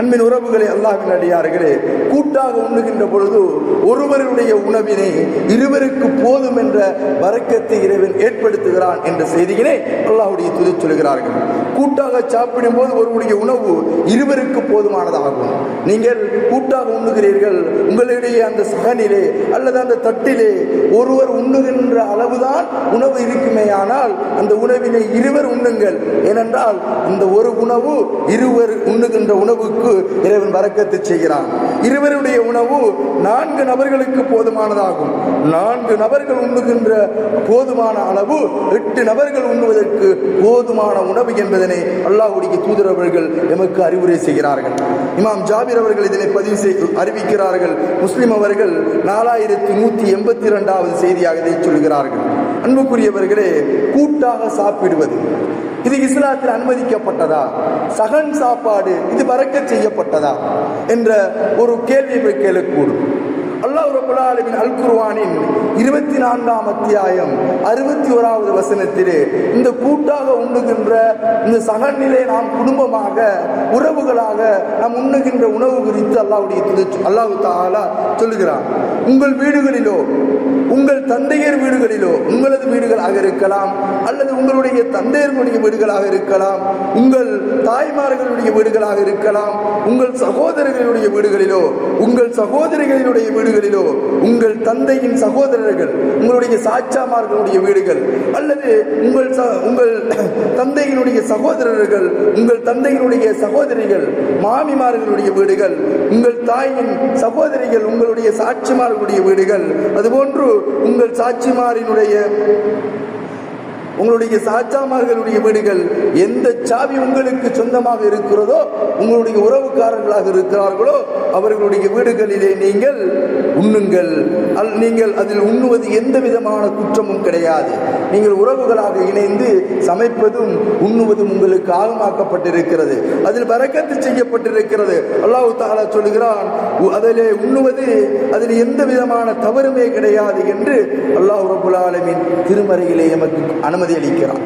அன்பின் உறவுகளை அல்லாஹின் அடியார்களே கூட்டாக உண்ணுகின்ற பொழுது ஒருவருடைய உணவினை இருவருக்கு போதும் என்ற வரக்கத்தை இறைவன் ஏற்படுத்துகிறான் என்ற செய்தியினை அல்லாஹுடைய துதி சொல்கிறார்கள். கூட்டாக சாப்பிடும் போது ஒருவருடைய உணவு இருவருக்கு போதுமானதாகும். நீங்கள் கூட்டாக உண்ணுகிறீர்கள் உங்களுடைய அந்த சகனிலே அல்லது அந்த தட்டிலே ஒருவர் உண்ணுகின்ற அளவுதான் உணவு இருக்குமே ஆனால் அந்த உணவினை இருவர் உண்ணுங்கள். ஏனென்றால் அந்த ஒரு உணவு இருவர் உண்ணுகின்ற உணவுக்கு இறைவன் வரக்கத்து செய்கிறான். இருவருடைய உணவு நான்கு நபர்களுக்கு போதுமானதாகும். நான்கு நபர்கள் உண்ணுகின்ற போதுமான அளவு எட்டு நபர்கள் உண்ணுவதற்கு போதுமான உணவு என்பதனை அல்லாஹ்வுடைய தூதரவர்கள் எமக்கு அறிவுரை செய்கிறார்கள். இமாம் ஜாபிர் அவர்கள் இதனை பதிவு செய் அறிவிக்கிறார்கள். முஸ்லிம் அவர்கள் நாலாயிரத்தி நூத்தி எண்பத்தி இரண்டாவது செய்தியாக இதை சொல்கிறார்கள். அன்புக்குரியவர்களே கூட்டாக சாப்பிடுவது. இது இஸ்லாத்தில் அனுமதிக்கப்பட்டதா? சகன் சாப்பாடு இது பறக்க செய்யப்பட்டதா? என்ற ஒரு கேள்வி கேளுக்கூடும் அல்லாஹ் ரபுல் அல் குர்வானின் இருபத்தி நான்காம் அத்தியாயம் அறுபத்தி ஓராவது வசனத்திலே இந்த கூட்டாக உண்ணுகின்ற இந்த சகநிலை நாம் குடும்பமாக உறவுகளாக நாம் உண்ணுகின்ற உணவு குறித்து அல்லாவுடைய அல்லாஹு அல்லாஹ் தாலா சொல்லுகிறான். உங்கள் வீடுகளிலோ உங்கள் தந்தையர் வீடுகளிலோ உங்களது வீடுகளாக இருக்கலாம் அல்லது உங்களுடைய தந்தையர்களுடைய வீடுகளாக இருக்கலாம் உங்கள் தாய்மார்களுடைய வீடுகளாக இருக்கலாம் உங்கள் சகோதரர்களுடைய வீடுகளிலோ உங்கள் சகோதரிகளினுடைய வீடுகளிலோ உங்கள் தந்தையின் சகோதரர்கள் உங்களுடைய சாச்சாமார்களுடைய வீடுகள் அல்லது உங்கள் உங்கள் தந்தையினுடைய சகோதரர்கள் உங்கள் தந்தையினுடைய சகோதரிகள் மாமிமார்களுடைய வீடுகள் உங்கள் தாயின் சகோதரிகள் உங்களுடைய சாட்சிமார்களுடைய வீடுகள் அதுபோன்று உங்கள் சாட்சிமாரினுடைய உங்களுடைய சாச்சாமார்களுடைய வீடுகள் எந்த சாவி உங்களுக்கு சொந்தமாக இருக்கிறதோ உங்களுடைய உறவுக்காரர்களாக இருக்கிறார்களோ அவர்களுடைய வீடுகளிலே நீங்கள் உண்ணுங்கள். அல் நீங்கள் அதில் உண்ணுவது எந்த விதமான குற்றமும் கிடையாது. நீங்கள் உறவுகளாக இணைந்து சமைப்பதும் உண்ணுவதும் உங்களுக்கு ஆகமாக்கப்பட்டிருக்கிறது. அதில் வரக்கத்து செய்யப்பட்டிருக்கிறது. அல்லாஹு தாலா சொல்கிறான் அதிலே உண்ணுவது அதில் எந்த விதமான தவறுமே கிடையாது என்று அல்லாஹ் ரபுல் ஆலமின் திருமறையிலே எமக்கு அனுமதி அளிக்கிறான்.